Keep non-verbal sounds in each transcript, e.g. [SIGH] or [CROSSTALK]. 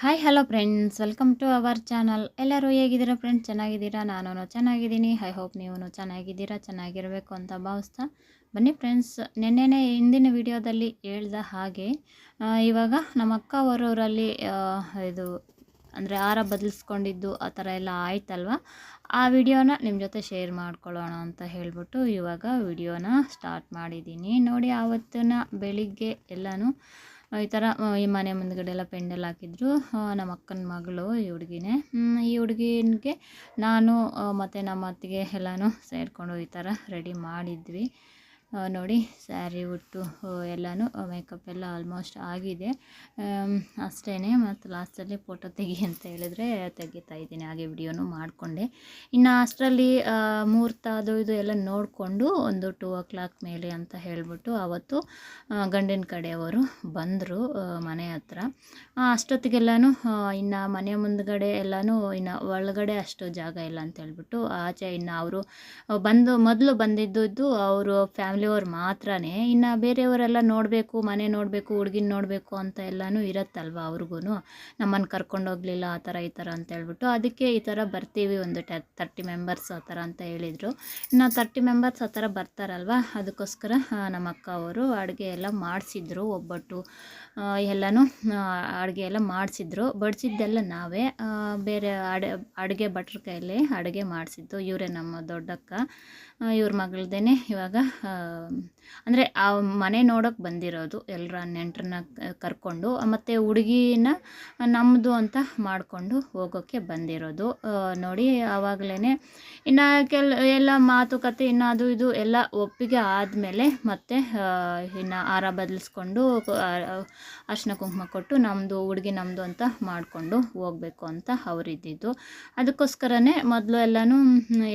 Hi hello friends welcome to our channel ಎಲ್ಲರೂ ಹೇಗಿದ್ದೀರಾ friends ಚೆನ್ನಾಗಿದ್ದೀರಾ? ನಾನು ಚೆನ್ನಾಗಿದ್ದೀನಿ. ಐ ಹೋಪ್ ನೀವು ಚೆನ್ನಾಗಿದ್ದೀರಾ? ಚೆನ್ನಾಗಿರಬೇಕು ಅಂತ ಭಾವಿಸ್ತಾ ಬನ್ನಿ ಫ್ರೆಂಡ್ಸ್ ನಿನ್ನೆನೇ ಹಿಂದಿನ ವಿಡಿಯೋದಲ್ಲಿ ಹೇಳ್ದ ಹಾಗೆ ಇವಾಗ ನಮ್ಮ ಅಕ್ಕ ಅವರೂರಲ್ಲಿ ಇದು ಅಂದರೆ ಆರ ಬದಲಿಸ್ಕೊಂಡಿದ್ದು ಆ ಥರ ಎಲ್ಲ ಆಯ್ತಲ್ವ? ಆ ವಿಡಿಯೋನ ನಿಮ್ಮ ಜೊತೆ ಶೇರ್ ಮಾಡ್ಕೊಳ್ಳೋಣ ಅಂತ ಹೇಳ್ಬಿಟ್ಟು ಇವಾಗ ವಿಡಿಯೋನ ಸ್ಟಾರ್ಟ್ ಮಾಡಿದ್ದೀನಿ. ನೋಡಿ, ಆವತ್ತಿನ ಬೆಳಿಗ್ಗೆ ಎಲ್ಲನೂ ಈ ಥರ ಈ ಮನೆ ಮುಂದ್ಗಡೆ ಎಲ್ಲ ಪೆಂಡಲ್ ಹಾಕಿದ್ರು ನಮ್ಮ ಅಕ್ಕನ ಮಗಳು, ಈ ಹುಡುಗಿನೇ. ಈ ಹುಡುಗಿಗೆ ನಾನು ಮತ್ತು ನಮ್ಮ ಅತ್ತಿಗೆ ಎಲ್ಲನೂ ಸೇರಿಕೊಂಡು ಈ ಥರ ರೆಡಿ ಮಾಡಿದ್ವಿ. ನೋಡಿ, ಸ್ಯಾರಿ, ಉಟ್ಟು ಎಲ್ಲನೂ ಮೇಕಪ್ ಎಲ್ಲ ಆಲ್ಮೋಸ್ಟ್ ಆಗಿದೆ. ಅಷ್ಟೇ ಮತ್ತು ಲಾಸ್ಟಲ್ಲಿ ಫೋಟೋ ತೆಗಿ ಅಂತ ಹೇಳಿದ್ರೆ ತೆಗಿತಾ ಇದ್ದೀನಿ, ಹಾಗೆ ವಿಡಿಯೋನು ಮಾಡಿಕೊಂಡೆ. ಇನ್ನು ಅಷ್ಟರಲ್ಲಿ ಮುಹೂರ್ತ ಅದು ಇದು ಎಲ್ಲ ನೋಡಿಕೊಂಡು ಒಂದು ಟೂ ಓ ಕ್ಲಾಕ್ ಮೇಲೆ ಅಂತ ಹೇಳಿಬಿಟ್ಟು ಆವತ್ತು ಗಂಡಿನ ಕಡೆಯವರು ಬಂದರು ಮನೆ ಹತ್ರ. ಅಷ್ಟೊತ್ತಿಗೆಲ್ಲನೂ ಇನ್ನು ಮನೆ ಮುಂದ್ಗಡೆ ಎಲ್ಲನೂ ಇನ್ನು ಒಳಗಡೆ ಅಷ್ಟು ಜಾಗ ಇಲ್ಲ ಅಂತ ಹೇಳ್ಬಿಟ್ಟು ಆಚೆ ಇನ್ನು ಅವರು ಬಂದು, ಮೊದಲು ಬಂದಿದ್ದು ಅವರು ಫ್ಯಾಮಿಲಿಯವ್ರು ಮಾತ್ರನೇ ಇನ್ನು ಬೇರೆಯವರೆಲ್ಲ ನೋಡಬೇಕು, ಮನೆ ನೋಡಬೇಕು, ಹುಡ್ಗಿನ ನೋಡಬೇಕು ಅಂತ ಎಲ್ಲನೂ ಇರುತ್ತಲ್ವ ಅವ್ರಿಗೂ ನಮ್ಮನ್ನು ಕರ್ಕೊಂಡೋಗಲಿಲ್ಲ ಆ ಥರ, ಈ ಥರ ಅಂತ ಹೇಳ್ಬಿಟ್ಟು ಅದಕ್ಕೆ ಈ ಥರ ಬರ್ತೀವಿ ಒಂದು ಟ ತರ್ಟಿ ಮೆಂಬರ್ಸ್ ಆ ಥರ ಅಂತ ಹೇಳಿದರು. ಇನ್ನು ತರ್ಟಿ ಮೆಂಬರ್ಸ್ ಆ ಥರ ಬರ್ತಾರಲ್ವ? ಅದಕ್ಕೋಸ್ಕರ ನಮ್ಮ ಅಕ್ಕ ಅವರು ಅಡುಗೆ ಎಲ್ಲ ಮಾಡಿಸಿದ್ರು ಒಬ್ಬಟ್ಟು. ಎಲ್ಲನೂ ಅಡುಗೆ ಎಲ್ಲ ಮಾಡಿಸಿದ್ರು. ಬಡಿಸಿದ್ದೆಲ್ಲ ನಾವೇ ಬೇರೆ ಅಡ, ಅಡುಗೆ ಭಟ್ರ ಕೈಯಲ್ಲಿ ಅಡುಗೆ ಮಾಡಿಸಿದ್ದು. ಇವರೇ ನಮ್ಮ ದೊಡ್ಡಕ್ಕ. ಇವ್ರ ಮಗಳದೇನೆ ಇವಾಗ ಅಂದರೆ ಆ ಮನೆ ನೋಡೋಕೆ ಬಂದಿರೋದು ಎಲ್ಲರ ನೆಂಟ್ರನ್ನ ಕರ್ಕೊಂಡು ಮತ್ತು ಹುಡುಗಿನ ನಮ್ಮದು ಅಂತ ಮಾಡಿಕೊಂಡು ಹೋಗೋಕ್ಕೆ ಬಂದಿರೋದು. ನೋಡಿ ಆವಾಗಲೇ ಇನ್ನು ಕೆಲ, ಎಲ್ಲ ಮಾತುಕತೆ ಇನ್ನು ಅದು ಇದು ಎಲ್ಲ ಒಪ್ಪಿಗೆ ಆದಮೇಲೆ ಮತ್ತೆ ಇನ್ನು ಆರ ಬದಲಿಸ್ಕೊಂಡು ಅರ್ಶಿನ ಕುಂಕುಮ ಕೊಟ್ಟು ನಮ್ಮದು ಹುಡುಗಿ ನಮ್ಮದು ಅಂತ ಮಾಡಿಕೊಂಡು ಹೋಗಬೇಕು ಅಂತ ಅವರಿದ್ದಿದ್ದು. ಅದಕ್ಕೋಸ್ಕರನೇ ಮೊದಲು ಎಲ್ಲನೂ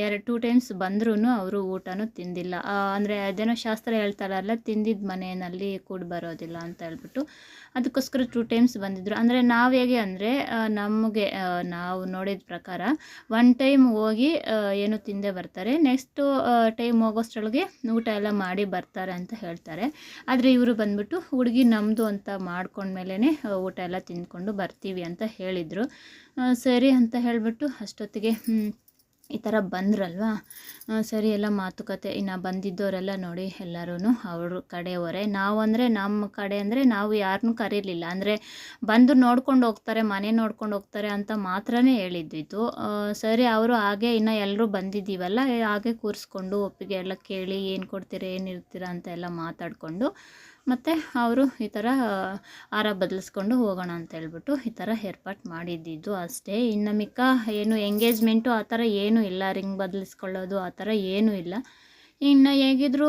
ಎರಡು ಟೂ ಟೈಮ್ಸ್ ಬಂದ್ರೂ ಅವರು ಊಟನೂ ತಿಂದಿಲ್ಲ. ಅಂದರೆ ಅದೇನೋ ಶಾಸ್ತ್ರ ಹೇಳ್ತಾರಲ್ಲ ತಿಂದಿದ್ದ ಮನೆಯಲ್ಲಿ ಕೂಡ ಬರೋದಿಲ್ಲ ಅಂತ ಹೇಳ್ಬಿಟ್ಟು ಅದಕ್ಕೋಸ್ಕರ ಟೂ ಟೈಮ್ಸ್ ಬಂದಿದ್ದರು ಅಂದರೆ ನಾವು ಹೇಗೆ ಅಂದರೆ ನಮಗೆ ನಾವು ನೋಡಿದ ಪ್ರಕಾರ ಒನ್ ಟೈಮ್ ಹೋಗಿ ಏನು ತಿಂದೆ ಬರ್ತಾರೆ. ನೆಕ್ಸ್ಟು ಟೈಮ್ ಹೋಗೋಷ್ಟರೊಳಗೆ ಊಟ ಎಲ್ಲ ಮಾಡಿ ಬರ್ತಾರೆ ಅಂತ ಹೇಳ್ತಾರೆ. ಆದರೆ ಇವರು ಬಂದ್ಬಿಟ್ಟು ಹುಡುಗಿ ನಮ್ಮದು ಅಂತ ಮಾಡ್ಕೊಂಡ್ಮೇಲೇ ಊಟ ಎಲ್ಲ ತಿಂದ್ಕೊಂಡು ಬರ್ತೀವಿ ಅಂತ ಹೇಳಿದರು. ಸರಿ ಅಂತ ಹೇಳಿಬಿಟ್ಟು ಅಷ್ಟೊತ್ತಿಗೆ ಈ ಥರ ಬಂದ್ರಲ್ವಾ? ಸರಿ, ಎಲ್ಲ ಮಾತುಕತೆ ಇನ್ನು ಬಂದಿದ್ದವರೆಲ್ಲ ನೋಡಿ ಎಲ್ಲರೂ ಅವ್ರ ಕಡೆಯವರೇ. ನಾವು ಅಂದರೆ ನಮ್ಮ ಕಡೆ ಅಂದರೆ ನಾವು ಯಾರನ್ನೂ ಕರೀಲಿಲ್ಲ. ಅಂದರೆ ಬಂದು ನೋಡ್ಕೊಂಡು ಹೋಗ್ತಾರೆ, ಮನೆ ನೋಡ್ಕೊಂಡು ಹೋಗ್ತಾರೆ ಅಂತ ಮಾತ್ರನೇ ಹೇಳಿದ್ದಿದ್ದು. ಸರಿ, ಅವರು ಹಾಗೆ ಇನ್ನು ಎಲ್ಲರೂ ಬಂದಿದ್ದೀವಲ್ಲ, ಹಾಗೆ ಕೂರಿಸ್ಕೊಂಡು ಒಪ್ಪಿಗೆ ಎಲ್ಲ ಕೇಳಿ ಏನು ಕೊಡ್ತೀರಾ ಇರ್ತೀರಾ ಅಂತ ಎಲ್ಲ ಮಾತಾಡಿಕೊಂಡು ಮತ್ತು ಅವರು ಈ ಥರ ಹಾರ ಬದಲಿಸ್ಕೊಂಡು ಹೋಗೋಣ ಅಂತ ಹೇಳ್ಬಿಟ್ಟು ಈ ಥರ ಏರ್ಪಾಟ್ ಮಾಡಿದ್ದಿದ್ದು ಅಷ್ಟೇ. ಇನ್ನು ಮಿಕ್ಕ ಏನು ಎಂಗೇಜ್ಮೆಂಟು ಆ ಥರ ಏನೂ ಇಲ್ಲ. ರಿಂಗ್ ಬದಲಿಸ್ಕೊಳ್ಳೋದು ಆ ಥರ ಏನೂ ಇಲ್ಲ. ಇನ್ನು ಹೇಗಿದ್ರೂ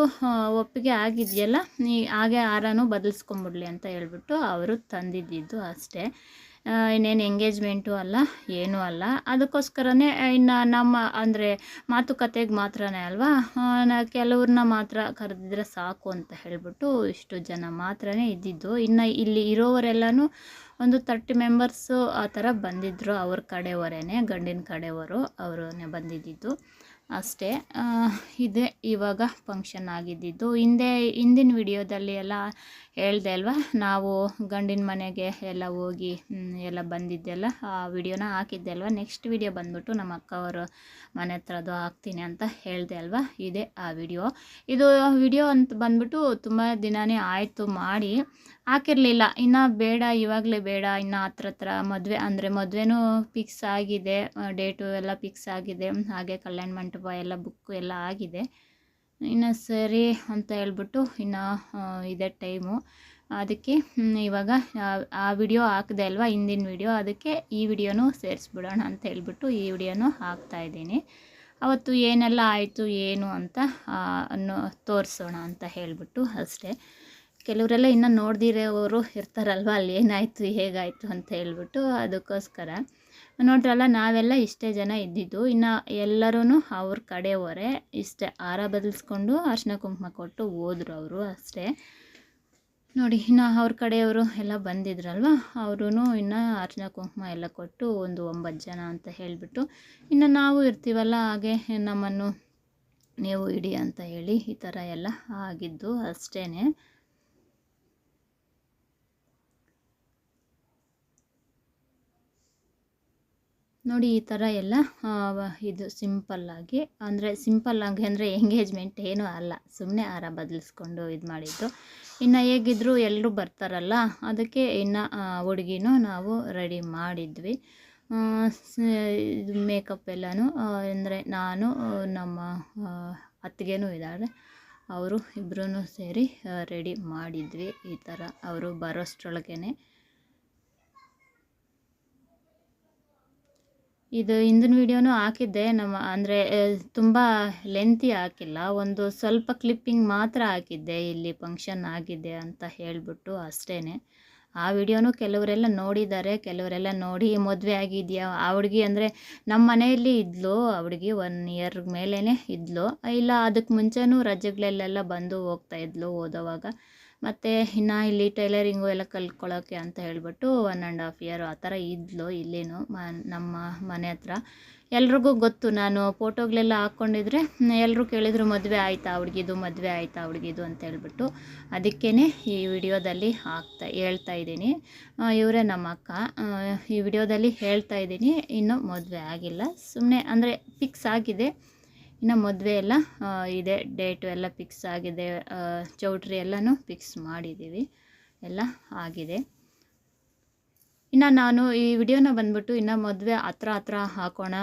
ಒಪ್ಪಿಗೆ ಆಗಿದೆಯಲ್ಲ ನೀ ಹಾಗೆ ಹಾರನೂ ಬದಲಿಸ್ಕೊಂಬಿಡ್ಲಿ ಅಂತ ಹೇಳ್ಬಿಟ್ಟು ಅವರು ತಂದಿದ್ದಿದ್ದು ಅಷ್ಟೇ. ಇನ್ನೇನು ಎಂಗೇಜ್ಮೆಂಟು ಅಲ್ಲ, ಏನೂ ಅಲ್ಲ. ಅದಕ್ಕೋಸ್ಕರನೇ ಇನ್ನು ನಮ್ಮ, ಅಂದರೆ ಮಾತುಕತೆಗೆ ಮಾತ್ರನೇ ಅಲ್ವಾ? ಕೆಲವ್ರನ್ನ ಮಾತ್ರ ಕರೆದಿದ್ರೆ ಸಾಕು ಅಂತ ಹೇಳಿಬಿಟ್ಟು ಇಷ್ಟು ಜನ ಮಾತ್ರನೇ ಇದ್ದಿದ್ದು. ಇನ್ನು ಇಲ್ಲಿ ಇರೋವರೆಲ್ಲನೂ ಒಂದು ತರ್ಟಿ ಮೆಂಬರ್ಸು ಆ ಥರ ಬಂದಿದ್ದರು ಅವ್ರ ಕಡೆಯವರೇನೆ ಗಂಡಿನ ಕಡೆಯವರು ಅವರನ್ನೇ ಬಂದಿದ್ದಿದ್ದು. ಅಷ್ಟೇ ಇದೇ ಇವಾಗ ಫಂಕ್ಷನ್ ಆಗಿದ್ದಿದ್ದು. ಹಿಂದೆ, ಹಿಂದಿನ ವಿಡಿಯೋದಲ್ಲಿ ಎಲ್ಲ ಹೇಳ್ದೆ ಅಲ್ವಾ? ನಾವು ಗಂಡಿನ ಮನೆಗೆ ಎಲ್ಲ ಹೋಗಿ ಎಲ್ಲ ಬಂದಿದ್ದೆಲ್ಲ, ಆ ವಿಡಿಯೋನ ಹಾಕಿದ್ದೆ ಅಲ್ವಾ? ನೆಕ್ಸ್ಟ್ ವಿಡಿಯೋ ಬಂದ್ಬಿಟ್ಟು ನಮ್ಮ ಅಕ್ಕ ಅವರ ಮನೆ ಹತ್ರದ್ದು ಹಾಕ್ತೀನಿ ಅಂತ ಹೇಳಿದೆ ಅಲ್ವಾ? ಇದೆ ಆ ವಿಡಿಯೋ. ಇದು ವಿಡಿಯೋ ಅಂತ ಬಂದ್ಬಿಟ್ಟು ತುಂಬ ದಿನವೇ ಆಯಿತು ಮಾಡಿ ಹಾಕಿರಲಿಲ್ಲ. ಇನ್ನು ಬೇಡ, ಇವಾಗಲೇ ಬೇಡ, ಇನ್ನು ಹತ್ರ ಹತ್ರ ಮದುವೆ, ಅಂದರೆ ಮದುವೆನೂ ಫಿಕ್ಸ್ ಆಗಿದೆ ಡೇಟು ಎಲ್ಲ ಫಿಕ್ಸ್ ಆಗಿದೆ, ಹಾಗೆ ಕಲ್ಯಾಣ ಮಂಟಪ ಎಲ್ಲ ಬುಕ್ಕು ಎಲ್ಲ ಆಗಿದೆ. ಇನ್ನು ಸರಿ ಅಂತ ಹೇಳ್ಬಿಟ್ಟು ಇನ್ನು ಇದೇ ಟೈಮು. ಅದಕ್ಕೆ ಇವಾಗ, ಆ- ವಿಡಿಯೋ ಹಾಕಿದೆ ಅಲ್ವಾ, ಹಿಂದಿನ ವಿಡಿಯೋ, ಅದಕ್ಕೆ ಈ ವಿಡಿಯೋನೂ ಸೇರಿಸ್ಬಿಡೋಣ ಅಂತ ಹೇಳ್ಬಿಟ್ಟು ಈ ವಿಡಿಯೋನೂ ಹಾಕ್ತಾ ಇದ್ದೀನಿ. ಅವತ್ತು ಏನೆಲ್ಲ ಆಯಿತು, ಏನು ಅಂತ ಅನ್ನೋ, ತೋರಿಸೋಣ ಅಂತ ಹೇಳಿಬಿಟ್ಟು ಅಷ್ಟೇ. ಕೆಲವರೆಲ್ಲ ಇನ್ನೂ ನೋಡ್ದಿರೋರು ಇರ್ತಾರಲ್ವ, ಅಲ್ಲಿ ಏನಾಯಿತು, ಹೇಗಾಯಿತು ಅಂತ ಹೇಳ್ಬಿಟ್ಟು ಅದಕ್ಕೋಸ್ಕರ. ನೋಡ್ರಲ್ಲ, ನಾವೆಲ್ಲ ಇಷ್ಟೇ ಜನ ಇದ್ದಿದ್ದು. ಇನ್ನು ಎಲ್ಲರೂ ಅವ್ರ ಕಡೆಯವರೇ ಇಷ್ಟೇ. ಹಾರ ಬದಲಿಸ್ಕೊಂಡು ಅರ್ಶಿನ ಕುಂಕುಮ ಕೊಟ್ಟು ಹೋದ್ರು ಅವರು ಅಷ್ಟೇ. ನೋಡಿ, ಇನ್ನು ಅವ್ರ ಕಡೆಯವರು ಎಲ್ಲ ಬಂದಿದ್ರಲ್ವ? ಅವರು ಇನ್ನು ಅರ್ಶಿನ ಕುಂಕುಮ ಎಲ್ಲ ಕೊಟ್ಟು ಒಂದು ಒಂಬತ್ತು ಜನ ಅಂತ ಹೇಳಿಬಿಟ್ಟು, ಇನ್ನು ನಾವು ಇರ್ತೀವಲ್ಲ, ಹಾಗೆ ನಮ್ಮನ್ನು ನೀವು ಇಡಿ ಅಂತ ಹೇಳಿ ಈ ಥರ ಎಲ್ಲ ಆಗಿದ್ದು ಅಷ್ಟೇ ನೋಡಿ ಈ ಥರ ಎಲ್ಲ ಇದು ಸಿಂಪಲ್ಲಾಗಿ ಅಂದರೆ ಸಿಂಪಲ್ಲಾಗಿ ಅಂದರೆ ಎಂಗೇಜ್ಮೆಂಟ್ ಏನೂ ಅಲ್ಲ. ಸುಮ್ಮನೆ ಹಾರ ಬದಲಿಸ್ಕೊಂಡು ಇದು ಮಾಡಿದ್ದು. ಇನ್ನು ಹೇಗಿದ್ದರೂ ಎಲ್ಲರೂ ಬರ್ತಾರಲ್ಲ, ಅದಕ್ಕೆ ಇನ್ನು ಹುಡುಗಿನೂ ನಾವು ರೆಡಿ ಮಾಡಿದ್ವಿ. ಇದು ಮೇಕಪ್ ಎಲ್ಲನೂ ಅಂದರೆ ನಾನು, ನಮ್ಮ ಅತ್ತಿಗೆನೂ ಇದ್ದಾಳೆ, ಅವರು ಇಬ್ಬರೂ ಸೇರಿ ರೆಡಿ ಮಾಡಿದ್ವಿ ಈ ಥರ. ಅವರು ಬರೋಷ್ಟ್ರೊಳಗೇ ಇದು ಹಿಂದಿನ ವಿಡಿಯೋನು ಹಾಕಿದ್ದೆ. ನಮ್ಮ ಅಂದರೆ ತುಂಬ ಲೆಂತಿ ಹಾಕಿಲ್ಲ. ಒಂದು ಸ್ವಲ್ಪ ಕ್ಲಿಪ್ಪಿಂಗ್ ಮಾತ್ರ ಹಾಕಿದ್ದೆ. ಇಲ್ಲಿ ಫಂಕ್ಷನ್ ಆಗಿದೆ ಅಂತ ಹೇಳಿಬಿಟ್ಟು ಅಷ್ಟೇ ಆ ವಿಡಿಯೋನು ಕೆಲವರೆಲ್ಲ ನೋಡಿದ್ದಾರೆ. ಕೆಲವರೆಲ್ಲ ನೋಡಿ ಮದುವೆ ಆಗಿದೆಯಾ? ಆ ಹುಡುಗಿ ಅಂದರೆ ನಮ್ಮ ಮನೆಯಲ್ಲಿ ಇದ್ಲು. ಆ ಹುಡುಗಿ ಒನ್ ಇಯರ್ ಮೇಲೇ ಇದ್ಲು. ಇಲ್ಲ ಅದಕ್ಕೆ ಮುಂಚೆನೂ ರಜೆಗಳಲ್ಲೆಲ್ಲ ಬಂದು ಹೋಗ್ತಾ ಇದ್ಲು ಓದೋವಾಗ. ಮತ್ತು ಇನ್ನು ಇಲ್ಲಿ ಟೈಲರಿಂಗು ಎಲ್ಲ ಕಲ್ತ್ಕೊಳ್ಳೋಕ್ಕೆ ಅಂತ ಹೇಳಿಬಿಟ್ಟು ಒನ್ ಆ್ಯಂಡ್ ಹಾಫ್ ಇಯರ್ ಆ ಥರ ಇದ್ಲು ಇಲ್ಲೇನು ಮ, ನಮ್ಮ ಮನೆ ಹತ್ರ. ಎಲ್ರಿಗೂ ಗೊತ್ತು ನಾನು ಫೋಟೋಗಳೆಲ್ಲ ಹಾಕ್ಕೊಂಡಿದ್ರೆ ಎಲ್ಲರೂ ಕೇಳಿದ್ರು ಮದುವೆ ಆಯಿತಾ ಹುಡುಗಿದು, ಮದುವೆ ಆಯಿತಾ ಹುಡುಗಿದು ಅಂತ ಹೇಳ್ಬಿಟ್ಟು. ಅದಕ್ಕೇ ಈ ವಿಡಿಯೋದಲ್ಲಿ ಹಾಕ್ತಾ, ಹೇಳ್ತಾ ಇದ್ದೀನಿ. ಇವರೇ ನಮ್ಮ ಅಕ್ಕ. ಈ ವಿಡಿಯೋದಲ್ಲಿ ಹೇಳ್ತಾ ಇದ್ದೀನಿ, ಇನ್ನೂ ಮದುವೆ ಆಗಿಲ್ಲ. ಸುಮ್ಮನೆ ಅಂದರೆ ಫಿಕ್ಸ್ ಆಗಿದೆ. ಇನ್ನು ಮದುವೆ ಎಲ್ಲ ಇದೆ. ಡೇಟು ಎಲ್ಲ ಫಿಕ್ಸ್ ಆಗಿದೆ. ಚೌಟ್ರಿ ಎಲ್ಲನೂ ಫಿಕ್ಸ್ ಮಾಡಿದ್ದೀವಿ ಎಲ್ಲ ಆಗಿದೆ. ಇನ್ನು ನಾನು ಈ ವಿಡಿಯೋನ ಬಂದ್ಬಿಟ್ಟು ಇನ್ನು ಮದುವೆ ಹತ್ರ ಹತ್ರ ಹಾಕೋಣ,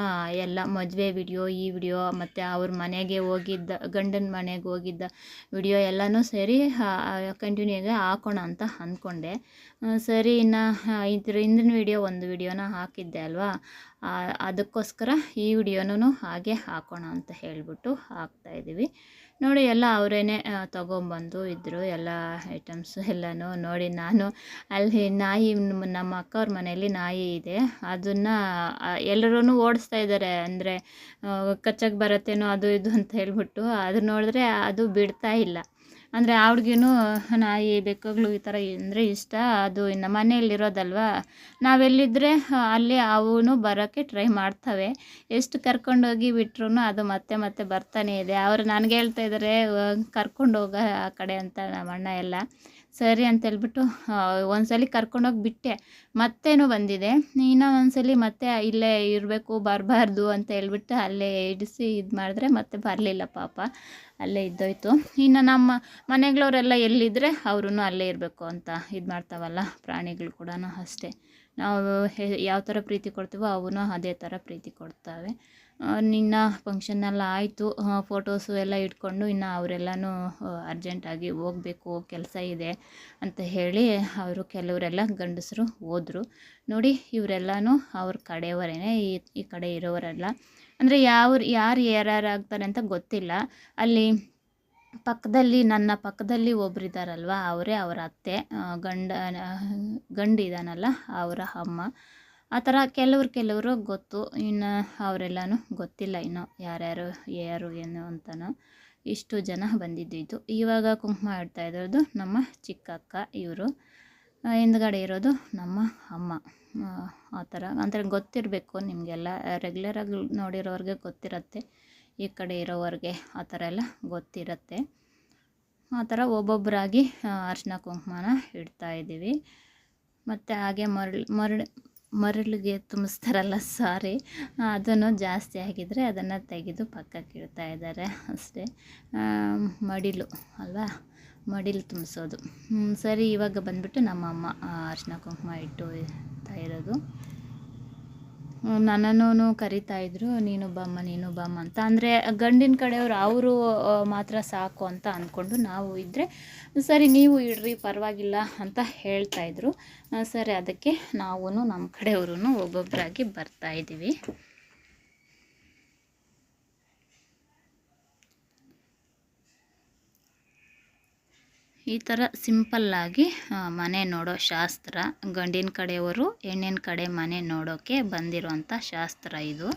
ಎಲ್ಲ ಮದುವೆ ವಿಡಿಯೋ, ಈ ವಿಡಿಯೋ, ಮತ್ತು ಅವ್ರ ಮನೆಗೆ ಹೋಗಿದ್ದ, ಗಂಡನ ಮನೆಗೆ ಹೋಗಿದ್ದ ವಿಡಿಯೋ ಎಲ್ಲನೂ ಸೇರಿ ಕಂಟಿನ್ಯೂಗೆ ಹಾಕೋಣ ಅಂತ ಅಂದ್ಕೊಂಡೆ. ಸರಿ, ಇನ್ನು ಇದ್ರ ಹಿಂದಿನ ವಿಡಿಯೋ ಒಂದು ವಿಡಿಯೋನ ಹಾಕಿದ್ದೆ ಅಲ್ವಾ? ಅದಕ್ಕೋಸ್ಕರ ಈ ವಿಡಿಯೋನೂ ಹಾಗೆ ಹಾಕೋಣ ಅಂತ ಹೇಳಿಬಿಟ್ಟು ಹಾಕ್ತಾಯಿದ್ದೀವಿ ನೋಡಿ ಎಲ್ಲ ಅವರೇನೆ ತೊಗೊಂಬಂದು ಇದ್ದರು ಎಲ್ಲ ಐಟಮ್ಸು ಎಲ್ಲನೂ ನೋಡಿ ನಾನು ಅಲ್ಲಿ ನಾಯಿ ನಮ್ಮ ಅಕ್ಕವ್ರ ಮನೆಯಲ್ಲಿ ನಾಯಿ ಇದೆ. ಅದನ್ನು ಎಲ್ಲರೂ ಓಡಿಸ್ತಾ ಇದ್ದಾರೆ ಅಂದರೆ ಕಚ್ಚಕ್ಕೆ ಬರತ್ತೇನೋ ಅದು ಇದು ಅಂತ ಹೇಳ್ಬಿಟ್ಟು ಅದು ನೋಡಿದ್ರೆ ಅದು ಬಿಡ್ತಾ ಇಲ್ಲ. ಅಂದರೆ ಹುಡ್ಗಿನೂ, ನಾಯಿ, ಬೆಕ್ಕುಗಳು ಈ ಥರ ಅಂದರೆ ಇಷ್ಟ. ಅದು ಇನ್ನು ಮನೆಯಲ್ಲಿರೋದಲ್ವಾ? ನಾವೆಲ್ಲಿದ್ದರೆ ಅಲ್ಲಿ ಅವನು ಬರೋಕ್ಕೆ ಟ್ರೈ ಮಾಡ್ತವೆ. ಎಷ್ಟು ಕರ್ಕೊಂಡೋಗಿ ಬಿಟ್ರೂ ಅದು ಮತ್ತೆ ಮತ್ತೆ ಬರ್ತಾನೆ ಇದೆ. ಅವರು ನನಗೆ ಹೇಳ್ತಾ ಇದ್ದಾರೆ ಕರ್ಕೊಂಡು ಹೋಗ ಆ ಕಡೆ ಅಂತ ನಮ್ಮ ಅಣ್ಣ ಎಲ್ಲ. ಸರಿ ಅಂತ ಹೇಳ್ಬಿಟ್ಟು ಒಂದ್ಸಲಿ ಕರ್ಕೊಂಡೋಗಿ ಬಿಟ್ಟೆ. ಮತ್ತೇನು ಬಂದಿದೆ. ಇನ್ನೂ ಒಂದ್ಸಲಿ ಮತ್ತೆ ಇಲ್ಲೇ ಇರಬೇಕು, ಬರಬಾರ್ದು ಅಂತ ಹೇಳ್ಬಿಟ್ಟು ಅಲ್ಲೇ ಇಡಿಸಿ ಇದು ಮಾಡಿದ್ರೆ ಮತ್ತೆ ಬರಲಿಲ್ಲ ಪಾಪ. ಅಲ್ಲೇ ಇದ್ದೋಯ್ತು. ಇನ್ನು ನಮ್ಮ ಮನೆಗಳವರೆಲ್ಲ ಎಲ್ಲಿದ್ದರೆ ಅವರು ಅಲ್ಲೇ ಇರಬೇಕು ಅಂತ ಇದು ಮಾಡ್ತಾವಲ್ಲ, ಪ್ರಾಣಿಗಳು ಕೂಡ ಅಷ್ಟೇ. ನಾವು ಯಾವ ಥರ ಪ್ರೀತಿ ಕೊಡ್ತೀವೋ ಅವನು ಅದೇ ಥರ ಪ್ರೀತಿ ಕೊಡ್ತವೆ. ನಿನ್ನ ಫಂಕ್ಷನ್ ಎಲ್ಲ ಆಯಿತು ಫೋಟೋಸು ಎಲ್ಲ ಇಟ್ಕೊಂಡು ಇನ್ನು ಅವರೆಲ್ಲನೂ ಅರ್ಜೆಂಟಾಗಿ ಹೋಗಬೇಕು, ಕೆಲಸ ಇದೆ ಅಂತ ಹೇಳಿ ಅವರು ಕೆಲವರೆಲ್ಲ ಗಂಡಸರು ಹೋದರು. ನೋಡಿ, ಇವರೆಲ್ಲನೂ ಅವ್ರ ಕಡೆಯವರೇ ಈ ಈ ಕಡೆ ಇರೋವರೆಲ್ಲ ಅಂದರೆ ಯಾವ ಯಾರು ಯಾರ್ಯಾರಾಗ್ತಾರೆ ಅಂತ ಗೊತ್ತಿಲ್ಲ. ಅಲ್ಲಿ ಪಕ್ಕದಲ್ಲಿ, ನನ್ನ ಪಕ್ಕದಲ್ಲಿ ಒಬ್ರು ಇದ್ದಾರಲ್ವ ಅವರೇ ಅವರ ಅತ್ತೆ ಗಂಡ ಗಂಡಿದ್ದಾನಲ್ಲ ಅವರ ಅಮ್ಮ. ಆ ಥರ ಕೆಲವ್ರು ಕೆಲವರು ಗೊತ್ತು. ಇನ್ನು ಅವರೆಲ್ಲನೂ ಗೊತ್ತಿಲ್ಲ ಇನ್ನು ಯಾರ್ಯಾರು ಯಾರು ಏನು ಅಂತನೋ. ಇಷ್ಟು ಜನ ಬಂದಿದ್ದು ಇವಾಗ ಕುಂಕುಮ ಇಡ್ತಾ ಇರೋದು ನಮ್ಮ ಚಿಕ್ಕಕ್ಕ ಇವರು. ಹಿಂದ್ಗಡೆ ಇರೋದು ನಮ್ಮ ಅಮ್ಮ. ಆ, ಥರ. ಅಂದರೆ ಗೊತ್ತಿರಬೇಕು ನಿಮಗೆಲ್ಲ. ರೆಗ್ಯುಲರಾಗಿ ನೋಡಿರೋರಿಗೆ ಗೊತ್ತಿರತ್ತೆ. ಈ ಕಡೆ ಇರೋವ್ರಿಗೆ ಆ ಥರ ಎಲ್ಲ ಗೊತ್ತಿರತ್ತೆ. ಆ ಥರ ಒಬ್ಬೊಬ್ಬರಾಗಿ ಅರ್ಶಿನ ಕುಂಕುಮನ ಇಡ್ತಾ ಇದ್ದೀವಿ. ಮತ್ತು ಹಾಗೆ ಮರಳು ಮರಳು ಮರಳಿಗೆ ತುಂಬಿಸ್ತಾರಲ್ಲ ಸಾರಿ. ಅದನ್ನು ಜಾಸ್ತಿ ಆಗಿದ್ದರೆ ಅದನ್ನು ತೆಗೆದು ಪಕ್ಕಕ್ಕೆ ಇಡ್ತಾ ಇದ್ದಾರೆ ಅಷ್ಟೇ. ಮಡಿಲು ಅಲ್ವಾ? ಮಡಿಲು ತುಂಬಿಸೋದು. ಸರಿ, ಇವಾಗ ಬಂದ್ಬಿಟ್ಟು ನಮ್ಮ ಅಮ್ಮ ಅರಿಶಿನ ಕುಂಕುಮ ಇಟ್ಟು ಇರೋದು. ನನ್ನನ್ನು ಕರಿತಾ ಇದ್ರು, ನೀನು ಬಮ್ಮ ನೀನು ಬಮ್ಮ ಅಂತ. ಅಂದರೆ ಗಂಡಿನ ಕಡೆಯವರು ಅವರು ಮಾತ್ರ ಸಾಕು ಅಂತ ಅಂದ್ಕೊಂಡು ನಾವು ಇದ್ದರೆ ಸರಿ, ನೀವು ಇಡ್ರಿ, ಪರವಾಗಿಲ್ಲ ಅಂತ ಹೇಳ್ತಾ ಇದ್ರು. ಸರಿ, ಅದಕ್ಕೆ ನಾವು ನಮ್ಮ ಕಡೆಯವ್ರೂ ಒಬ್ಬೊಬ್ಬರಾಗಿ ಬರ್ತಾ ಈ ಥರ ಸಿಂಪಲ್ಲಾಗಿ ಮನೆ ನೋಡೋ ಶಾಸ್ತ್ರ, ಗಂಡಿನ ಕಡೆಯವರು ಹೆಣ್ಣಿನ ಕಡೆ ಮನೆ ನೋಡೋಕ್ಕೆ ಬಂದಿರುವಂಥ ಶಾಸ್ತ್ರ ಇದು.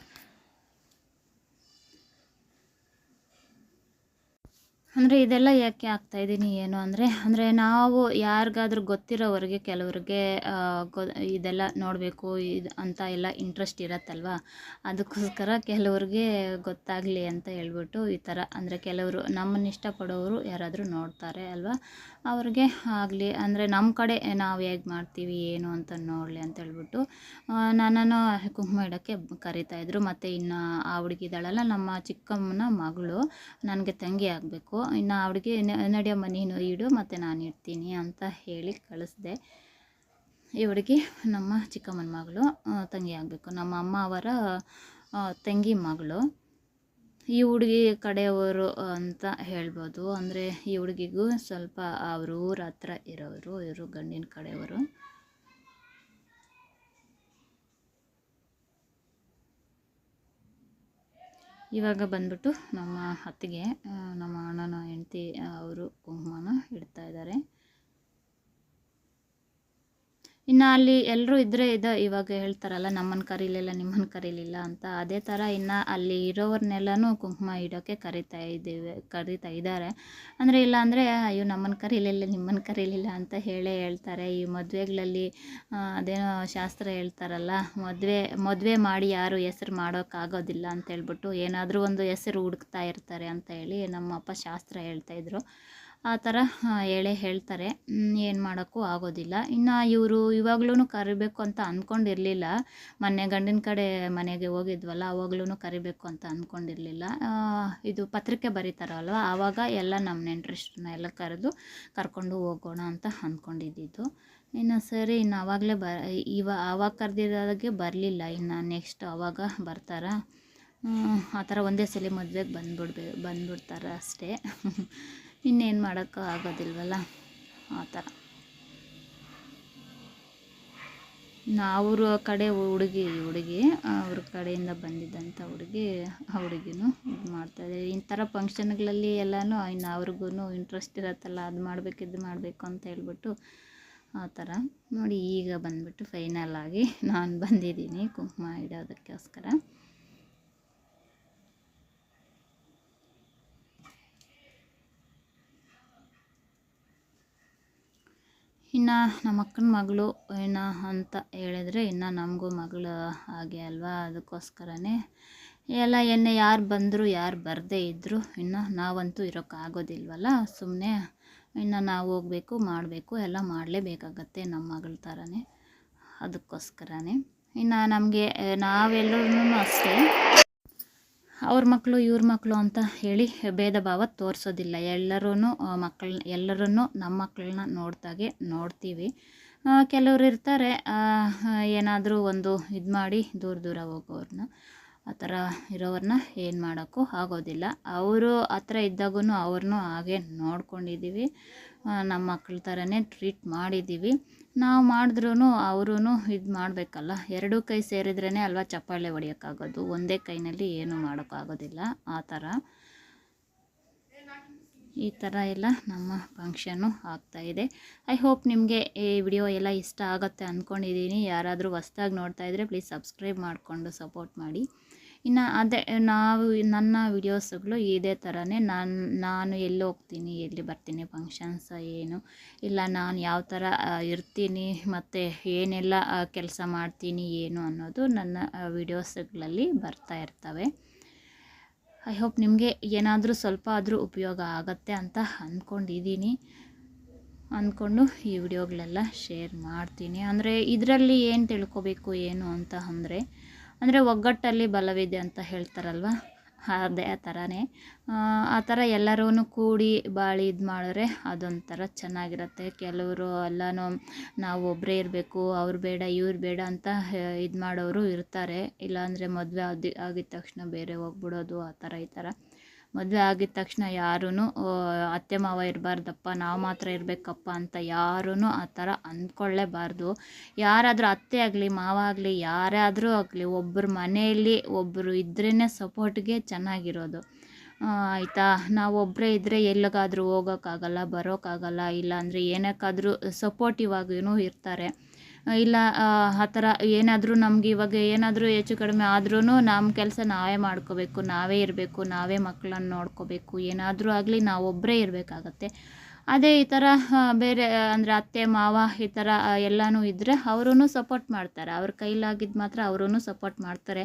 ಅಂದರೆ ಇದೆಲ್ಲ ಯಾಕೆ ಆಗ್ತಾಯಿದ್ದೀನಿ ಏನು ಅಂದರೆ ಅಂದರೆ ನಾವು ಯಾರಿಗಾದ್ರೂ ಗೊತ್ತಿರೋವ್ರಿಗೆ ಕೆಲವ್ರಿಗೆ ಗೊ, ಇದೆಲ್ಲ ನೋಡಬೇಕು, ಇದು ಅಂತ ಎಲ್ಲ ಇಂಟ್ರೆಸ್ಟ್ ಇರತ್ತಲ್ವ? ಅದಕ್ಕೋಸ್ಕರ ಕೆಲವ್ರಿಗೆ ಗೊತ್ತಾಗಲಿ ಅಂತ ಹೇಳ್ಬಿಟ್ಟು ಈ ಥರ, ಅಂದರೆ ಕೆಲವರು ನಮ್ಮನ್ನು ಇಷ್ಟಪಡೋರು ಯಾರಾದರೂ ನೋಡ್ತಾರೆ ಅಲ್ವಾ? ಅವ್ರಿಗೆ ಆಗಲಿ, ಅಂದರೆ ನಮ್ಮ ಕಡೆ ನಾವು ಹೇಗೆ ಮಾಡ್ತೀವಿ, ಏನು ಅಂತ ನೋಡಲಿ ಅಂತ ಹೇಳ್ಬಿಟ್ಟು ನನ್ನನ್ನು ಕುಂಕುಮ ಇಡೋಕ್ಕೆ ಕರಿತಾಯಿದ್ರು ಮತ್ತು ಇನ್ನು ಆ ಹುಡುಗಿದಾಳಲ್ಲ, ನಮ್ಮ ಚಿಕ್ಕಮ್ಮನ ಮಗಳು, ನನಗೆ ತಂಗಿ ಆಗಬೇಕು. ಇನ್ನು ಅವ್ರಿಗೆ ನಡೆಯೋ ನೀನು ಇಡು, ಮತ್ತು ನಾನು ಇಡ್ತೀನಿ ಅಂತ ಹೇಳಿ ಕಳಿಸ್ದೆ. ಹುಡುಗಿ ನಮ್ಮ ಚಿಕ್ಕಮ್ಮನ ಮಗಳು ತಂಗಿ ಆಗಬೇಕು. ನಮ್ಮ ಅಮ್ಮ ಅವರ ತಂಗಿ ಮಗಳು. ಈ ಹುಡುಗಿ ಕಡೆಯವರು ಅಂತ ಹೇಳ್ಬೋದು. ಅಂದರೆ ಈ ಹುಡುಗಿಗೂ ಸ್ವಲ್ಪ ಅವ್ರ ಊರ ಹತ್ರ ಇರೋರು, ಇವರು ಗಂಡಿನ ಕಡೆಯವರು. ಇವಾಗ ಬಂದ್ಬಿಟ್ಟು ನಮ್ಮ ಅತ್ತಿಗೆ ನಮ್ಮ ಅಣ್ಣನ ಹೆಂಡ್ತಿ ಅವರು ಕುಂಕುಮನ ಇಡ್ತಾ ಇದ್ದಾರೆ. ಇನ್ನು ಅಲ್ಲಿ ಎಲ್ಲರೂ ಇದ್ದರೆ ಇದು ಇವಾಗ ಹೇಳ್ತಾರಲ್ಲ ನಮ್ಮನ್ನು ಕರೀಲಿಲ್ಲ ನಿಮ್ಮನ್ನು ಕರೀಲಿಲ್ಲ ಅಂತ. ಅದೇ ಥರ ಇನ್ನು ಅಲ್ಲಿ ಇರೋವ್ರನ್ನೆಲ್ಲನೂ ಕುಂಕುಮ ಇಡೋಕ್ಕೆ ಕರಿತಾ ಇದ್ದೀವಿ, ಕರೀತಾ ಇದ್ದಾರೆ ಅಂದರೆ ಇಲ್ಲ ಅಂದರೆ, ಅಯ್ಯೋ ನಮ್ಮನ್ನು ಕರೀಲಿಲ್ಲ ನಿಮ್ಮನ್ನು ಕರೀಲಿಲ್ಲ ಅಂತ ಹೇಳೇ ಹೇಳ್ತಾರೆ. ಈ ಮದುವೆಗಳಲ್ಲಿ ಅದೇನೋ ಶಾಸ್ತ್ರ ಹೇಳ್ತಾರಲ್ಲ, ಮದುವೆ ಮದುವೆ ಮಾಡಿ ಯಾರು ಹೆಸ್ರು ಮಾಡೋಕ್ಕಾಗೋದಿಲ್ಲ ಅಂತ ಹೇಳ್ಬಿಟ್ಟು ಏನಾದರೂ ಒಂದು ಹೆಸರು ಹುಡುಕ್ತಾ ಇರ್ತಾರೆ ಅಂತ ಹೇಳಿ ನಮ್ಮ ಅಪ್ಪ ಶಾಸ್ತ್ರ ಹೇಳ್ತಾಯಿದ್ರು ಆ ಥರ ಹೇಳೇ ಹೇಳ್ತಾರೆ. ಏನು ಮಾಡೋಕ್ಕೂ ಆಗೋದಿಲ್ಲ. ಇನ್ನು ಇವರು ಇವಾಗ್ಲೂ ಕರಿಬೇಕು ಅಂತ ಅಂದ್ಕೊಂಡಿರಲಿಲ್ಲ ಮೊನ್ನೆ ಗಂಡಿನ ಕಡೆ ಮನೆಗೆ ಹೋಗಿದ್ವಲ್ಲ ಅವಾಗ್ಲೂ ಕರಿಬೇಕು ಅಂತ ಅಂದ್ಕೊಂಡಿರಲಿಲ್ಲ ಇದು ಪತ್ರಿಕೆ ಬರೀತಾರಲ್ವ, ಆವಾಗ ಎಲ್ಲ ನಮ್ಮ ನೆಂಟ್ರಿಷ್ಟ್ರನ್ನ ಎಲ್ಲ ಕರೆದು ಕರ್ಕೊಂಡು ಹೋಗೋಣ ಅಂತ ಅಂದ್ಕೊಂಡಿದ್ದಿದ್ದು ಇನ್ನು ಸರಿ, ಇನ್ನು ಆವಾಗಲೇ ಬ, ಇವ, ಆವಾಗ ಕರೆದಿದ್ದಾಗೆ ಬರಲಿಲ್ಲ. ಇನ್ನು ನೆಕ್ಸ್ಟ್ ಆವಾಗ ಬರ್ತಾರ? ಆ ಥರ ಒಂದೇ ಸಲ ಮದುವೆಗೆ ಬಂದ್ಬಿಡ್ಬೇ, ಬಂದ್ಬಿಡ್ತಾರೆ ಅಷ್ಟೇ. ಇನ್ನೇನು ಮಾಡೋಕ್ಕೂ ಆಗೋದಿಲ್ವಲ್ಲ? ಆ ಥರ. ಅವ್ರ ಕಡೆ ಹುಡುಗಿ ಹುಡುಗಿ, ಅವ್ರ ಕಡೆಯಿಂದ ಬಂದಿದ್ದಂಥ ಹುಡುಗಿ, ಆ ಹುಡುಗಿನೂ ಇದು ಮಾಡ್ತಾಯಿದೆ ಈ ಥರ ಫಂಕ್ಷನ್ಗಳಲ್ಲಿ ಎಲ್ಲನೂ, ಇನ್ನು ಅವ್ರಿಗೂ ಇಂಟ್ರೆಸ್ಟ್ ಇರತ್ತಲ್ಲ, ಅದು ಮಾಡಬೇಕು, ಇದು ಮಾಡಬೇಕು ಅಂತ ಹೇಳ್ಬಿಟ್ಟು ಆ ಥರ ನೋಡಿ ಈಗ ಬಂದುಬಿಟ್ಟು ಫೈನಲ್ ಆಗಿ ನಾನು ಬಂದಿದ್ದೀನಿ ಕುಂಕುಮ ಇಡೋದಕ್ಕೋಸ್ಕರ. ಇನ್ನು ನಮ್ಮ ಅಕ್ಕನ ಮಗಳು ಏನು ಅಂತ ಹೇಳಿದ್ರೆ ಇನ್ನು ನಮಗೂ ಮಗಳು ಹಾಗೆ ಅಲ್ವಾ? ಅದಕ್ಕೋಸ್ಕರನೇ ಎಲ್ಲ ಎಣ್ಣೆ ಯಾರು ಬಂದರೂ ಯಾರು ಬರದೇ ಇದ್ದರು ಇನ್ನು ನಾವಂತೂ ಇರೋಕ್ಕಾಗೋದಿಲ್ವಲ್ಲ ಸುಮ್ಮನೆ ಇನ್ನು ನಾವು ಹೋಗಬೇಕು, ಮಾಡಬೇಕು, ಎಲ್ಲ ಮಾಡಲೇಬೇಕಾಗತ್ತೆ ನಮ್ಮ ಮಗಳ ಥರನೇ ಅದಕ್ಕೋಸ್ಕರನೇ. ಇನ್ನು ನಮಗೆ ನಾವೆಲ್ಲರೂ ಅಷ್ಟೇ. ಅವ್ರ ಮಕ್ಕಳು ಇವ್ರ ಮಕ್ಕಳು ಅಂತ ಹೇಳಿ ಭೇದ ಭಾವ ತೋರಿಸೋದಿಲ್ಲ. ಎಲ್ಲರೂ ಮಕ್ಕಳನ್ನ ಎಲ್ಲರೂ ನಮ್ಮ ಮಕ್ಕಳನ್ನ ನೋಡ್ದಾಗೆ ನೋಡ್ತೀವಿ. ಕೆಲವರು ಇರ್ತಾರೆ ಏನಾದರೂ ಒಂದು ಇದು ಮಾಡಿ ದೂರ ದೂರ ಹೋಗೋರನ್ನ ಆ ಥರ ಇರೋವ್ರನ್ನ ಏನು ಮಾಡೋಕ್ಕೂ ಆಗೋದಿಲ್ಲ. ಅವರು ಹತ್ರ ಇದ್ದಾಗೂ ಅವ್ರನ್ನೂ ಹಾಗೆ ನೋಡ್ಕೊಂಡಿದ್ದೀವಿ. ನಮ್ಮ ಮಕ್ಳ ಥರನೇ ಟ್ರೀಟ್ ಮಾಡಿದ್ದೀವಿ. ನಾವು ಮಾಡಿದ್ರೂ ಅವರೂ ಇದು ಮಾಡಬೇಕಲ್ಲ. ಎರಡೂ ಕೈ ಸೇರಿದ್ರೇ ಅಲ್ವಾ ಚಪ್ಪಾಳೆ ಹೊಡಿಯೋಕ್ಕಾಗೋದು. ಒಂದೇ ಕೈನಲ್ಲಿ ಏನೂ ಮಾಡೋಕ್ಕಾಗೋದಿಲ್ಲ. ಆ ಥರ. ಈ ಥರ ಎಲ್ಲ ನಮ್ಮ ಫಂಕ್ಷನ್ನು ಆಗ್ತಾಯಿದೆ ಐ ಹೋಪ್ ನಿಮಗೆ ಈ ವಿಡಿಯೋ ಎಲ್ಲ ಇಷ್ಟ ಆಗುತ್ತೆ ಅಂದ್ಕೊಂಡಿದ್ದೀನಿ ಯಾರಾದರೂ ಹೊಸ್ದಾಗಿ ನೋಡ್ತಾಯಿದ್ರೆ ಪ್ಲೀಸ್ ಸಬ್ಸ್ಕ್ರೈಬ್ ಮಾಡಿಕೊಂಡು ಸಪೋರ್ಟ್ ಮಾಡಿ. ಇನ್ನು ಅದೇ ನಾವು ನನ್ನ ವಿಡಿಯೋಸ್ಗಳು ಇದೇ ಥರನೇ ನಾನು ನಾನು ಎಲ್ಲಿ ಹೋಗ್ತೀನಿ, ಎಲ್ಲಿ ಬರ್ತೀನಿ ಫಂಕ್ಷನ್ಸ್ ಏನು, ಇಲ್ಲ ನಾನು ಯಾವ ಥರ ಇರ್ತೀನಿ, ಮತ್ತು ಏನೆಲ್ಲ ಕೆಲಸ ಮಾಡ್ತೀನಿ, ಏನು ಅನ್ನೋದು ನನ್ನ ವಿಡಿಯೋಸ್ಗಳಲ್ಲಿ ಬರ್ತಾ ಇರ್ತವೆ. ಐ ಹೋಪ್ ನಿಮಗೆ ಏನಾದರೂ ಸ್ವಲ್ಪ ಆದರೂ ಉಪಯೋಗ ಆಗತ್ತೆ ಅಂತ ಅಂದ್ಕೊಂಡಿದ್ದೀನಿ ಅಂದ್ಕೊಂಡು ಈ ವಿಡಿಯೋಗಳೆಲ್ಲ ಶೇರ್ ಮಾಡ್ತೀನಿ. ಅಂದರೆ ಇದರಲ್ಲಿ ಏನು ತಿಳ್ಕೊಬೇಕು, ಏನು ಅಂತ ಅಂದರೆ ಅಂದರೆ ಒಗ್ಗಟ್ಟಲ್ಲಿ ಬಲವಿದೆ ಅಂತ ಹೇಳ್ತಾರಲ್ವ? ಅದೇ ಆ ಥರನೇ ಆ ಥರ ಎಲ್ಲರೂ ಕೂಡಿ ಬಾಳಿ ಇದು ಮಾಡಿದ್ರೆ ಅದೊಂಥರ ಚೆನ್ನಾಗಿರುತ್ತೆ. ಕೆಲವರು ಎಲ್ಲನೂ ನಾವು ಒಬ್ಬರೇ ಇರಬೇಕು, ಅವ್ರು ಬೇಡ, ಇವ್ರು ಬೇಡ ಅಂತ ಇದು ಮಾಡೋರು ಇರ್ತಾರೆ. ಇಲ್ಲಾಂದರೆ ಮದುವೆ ಆದ, ಆಗಿದ ತಕ್ಷಣ ಬೇರೆ ಹೋಗ್ಬಿಡೋದು ಆ ಥರ ಈ ಥರ ಮದುವೆ ಆಗಿದ ತಕ್ಷಣ ಯಾರೂ ಅತ್ತೆ, ಮಾವ ಇರಬಾರ್ದಪ್ಪ, ನಾವು ಮಾತ್ರ ಇರಬೇಕಪ್ಪ ಅಂತ ಯಾರೂ ಆ ಥರ ಅಂದ್ಕೊಳ್ಳೇಬಾರ್ದು. ಯಾರಾದರೂ ಅತ್ತೆ ಆಗಲಿ, ಮಾವ ಆಗಲಿ ಯಾರಾದರೂ ಆಗಲಿ ಒಬ್ಬರು ಮನೆಯಲ್ಲಿ ಒಬ್ಬರು ಇದ್ರೇ ಸಪೋರ್ಟ್ಗೆ ಚೆನ್ನಾಗಿರೋದು. ಆಯಿತಾ? ನಾವು ಒಬ್ಬರೇ ಇದ್ದರೆ ಎಲ್ಲಿಗಾದರೂ ಹೋಗೋಕ್ಕಾಗಲ್ಲ ಬರೋಕ್ಕಾಗಲ್ಲ ಇಲ್ಲಾಂದರೆ ಏನಕ್ಕಾದರೂ ಸಪೋರ್ಟಿವ್ ಆಗಿಯೂ ಇರ್ತಾರೆ. ಇಲ್ಲ, ಆ ಥರ ಏನಾದರೂ ನಮ್ಗೆ ಇವಾಗ ಏನಾದರೂ ಹೆಚ್ಚು ಕಡಿಮೆ ಆದ್ರೂ ನಮ್ಮ ಕೆಲಸ ನಾವೇ ಮಾಡ್ಕೋಬೇಕು, ನಾವೇ ಇರಬೇಕು, ನಾವೇ ಮಕ್ಕಳನ್ನ ನೋಡ್ಕೋಬೇಕು, ಏನಾದರೂ ಆಗಲಿ ನಾವೊಬ್ಬರೇ ಇರಬೇಕಾಗತ್ತೆ. ಅದೇ ಈ ಥರ ಬೇರೆ, ಅಂದರೆ ಅತ್ತೆ, ಮಾವ ಈ ಥರ ಎಲ್ಲನೂ ಇದ್ದರೆ ಅವರೂ ಸಪೋರ್ಟ್ ಮಾಡ್ತಾರೆ. ಅವ್ರ ಕೈಲಾಗಿದ್ದು ಮಾತ್ರ ಅವರೂ ಸಪೋರ್ಟ್ ಮಾಡ್ತಾರೆ.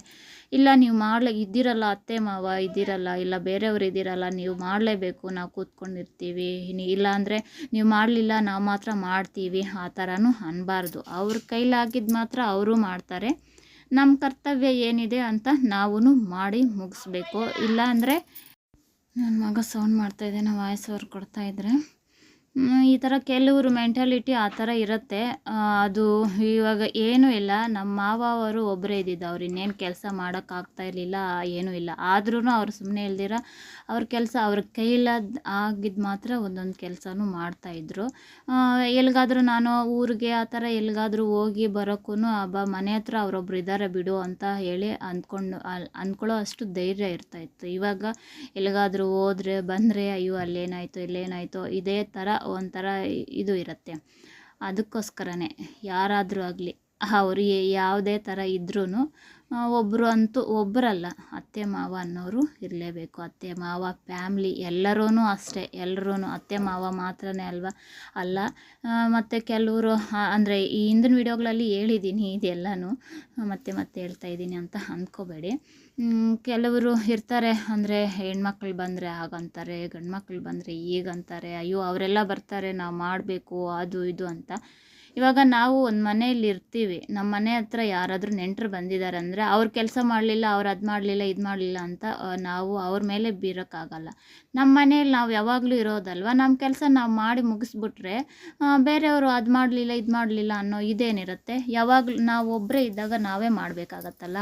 ಇಲ್ಲ ನೀವು ಮಾಡಲೇ, ಇದ್ದೀರಲ್ಲ ಅತ್ತೆ, ಮಾವ ಇದ್ದೀರಲ್ಲ, ಇಲ್ಲ ಬೇರೆಯವ್ರು ಇದ್ದೀರಲ್ಲ, ನೀವು ಮಾಡಲೇಬೇಕು, ನಾವು ಕೂತ್ಕೊಂಡಿರ್ತೀವಿ. ಇಲ್ಲ ಅಂದರೆ ನೀವು ಮಾಡಲಿಲ್ಲ, ನಾವು ಮಾತ್ರ ಮಾಡ್ತೀವಿ. ಆ ಥರನೂ ಅನ್ನಬಾರ್ದು ಅವ್ರ ಕೈಲಾಗಿದ್ದು ಮಾತ್ರ ಅವರು ಮಾಡ್ತಾರೆ. ನಮ್ಮ ಕರ್ತವ್ಯ ಏನಿದೆ ಅಂತ ನಾವೂ ಮಾಡಿ ಮುಗಿಸ್ಬೇಕು. ಇಲ್ಲ ಅಂದರೆ ನನ್ನ ಮಗ ಸೌಂಡ್ ಮಾಡ್ತಾಯಿದ್ದಾನೆ ವಾಯ್ಸ್ ಅವ್ರು ಕೊಡ್ತಾಯಿದ್ರೆ ಈ ಥರ ಕೆಲವರು ಮೆಂಟಾಲಿಟಿ ಆ ಥರ ಇರುತ್ತೆ. ಅದು ಇವಾಗ ಏನೂ ಇಲ್ಲ. ನಮ್ಮ ಮಾವ ಅವರು ಒಬ್ಬರೇ ಇದ್ದಿದ್ದು. ಅವ್ರು ಇನ್ನೇನು ಕೆಲಸ ಮಾಡೋಕ್ಕಾಗ್ತಾ ಇರಲಿಲ್ಲ, ಏನೂ ಇಲ್ಲ. ಆದ್ರೂ ಅವ್ರು ಸುಮ್ಮನೆ ಇಲ್ದಿರ ಅವ್ರ ಕೆಲಸ ಅವ್ರ ಕೈಲಾದ ಆಗಿದ್ದು ಮಾತ್ರ ಒಂದೊಂದು ಕೆಲಸನೂ ಮಾಡ್ತಾಯಿದ್ರು ಎಲ್ಲಿಗಾದ್ರೂ ನಾನು ಊರಿಗೆ ಆ ಥರ ಎಲ್ಲಿಗಾದರೂ ಹೋಗಿ ಬರೋಕ್ಕೂ ಅಬ್ಬಾ, ಮನೆ ಹತ್ರ ಅವರೊಬ್ರು ಇದ್ದಾರೆ ಬಿಡು ಅಂತ ಹೇಳಿ ಅಂದ್ಕೊಂಡು ಅಂದ್ಕೊಳ್ಳೋ ಅಷ್ಟು ಧೈರ್ಯ ಇರ್ತಾಯಿತ್ತು ಇವಾಗ ಎಲ್ಲಿಗಾದ್ರೂ ಹೋದ್ರೆ ಬಂದರೆ, ಅಯ್ಯೋ, ಅಲ್ಲೇನಾಯಿತು, ಇಲ್ಲೇನಾಯಿತು? ಇದೇ ಥರ ಒಂಥರ ಇದು ಇರುತ್ತೆ. ಅದಕ್ಕೋಸ್ಕರನೇ ಯಾರಾದರೂ ಆಗಲಿ, ಅವರು ಯಾವುದೇ ಥರ ಇದ್ರೂ ಒಬ್ಬರು ಅಂತೂ ಒಬ್ಬರಲ್ಲ ಅತ್ತೆ, ಮಾವ ಅನ್ನೋರು ಇರಲೇಬೇಕು. ಅತ್ತೆ, ಮಾವ, ಫ್ಯಾಮ್ಲಿ ಎಲ್ಲರೂ ಅಷ್ಟೇ ಎಲ್ಲರೂ ಅತ್ತೆ, ಮಾವ ಮಾತ್ರನೇ ಅಲ್ವಾ? ಅಲ್ಲ ಮತ್ತು ಕೆಲವರು ಅಂದರೆ ಈ ಹಿಂದಿನ ವೀಡಿಯೋಗಳಲ್ಲಿ ಹೇಳಿದ್ದೀನಿ, ಇದೆಲ್ಲನೂ, ಮತ್ತೆ ಮತ್ತೆ ಹೇಳ್ತಾ ಇದ್ದೀನಿ ಅಂತ ಅಂದ್ಕೋಬೇಡಿ. ಕೆಲವರು ಇರ್ತಾರೆ ಅಂದರೆ ಹೆಣ್ಮಕ್ಳು ಬಂದರೆ ಹಾಗಂತಾರೆ ಗಂಡು ಮಕ್ಳು ಬಂದರೆ ಹೀಗಂತಾರೆ, ಅಯ್ಯೋ, ಅವರೆಲ್ಲ ಬರ್ತಾರೆ, ನಾವು ಮಾಡಬೇಕು, ಅದು, ಇದು ಅಂತ. ಇವಾಗ ನಾವು ಒಂದು ಮನೆಯಲ್ಲಿ ಇರ್ತೀವಿ. ನಮ್ಮ ಮನೆ ಹತ್ರ ಯಾರಾದರೂ ನೆಂಟರು ಬಂದಿದ್ದಾರೆ ಅಂದರೆ ಅವ್ರು ಕೆಲಸ ಮಾಡಲಿಲ್ಲ, ಅವ್ರು ಅದು ಮಾಡಲಿಲ್ಲ, ಇದು ಮಾಡಲಿಲ್ಲ ಅಂತ ನಾವು ಅವ್ರ ಮೇಲೆ ಬೀರೋಕ್ಕಾಗಲ್ಲ. ನಮ್ಮ ಮನೆಯಲ್ಲಿ ನಾವು ಯಾವಾಗಲೂ ಇರೋದಲ್ವ? ನಮ್ಮ ಕೆಲಸ ನಾವು ಮಾಡಿ ಮುಗಿಸ್ಬಿಟ್ರೆ ಬೇರೆಯವರು ಅದು ಮಾಡಲಿಲ್ಲ, ಇದು ಮಾಡಲಿಲ್ಲ ಅನ್ನೋ ಇದೇನಿರುತ್ತೆ? ಯಾವಾಗಲೂ ನಾವು ಒಬ್ಬರೇ ಇದ್ದಾಗ ನಾವೇ ಮಾಡಬೇಕಾಗತ್ತಲ್ಲ?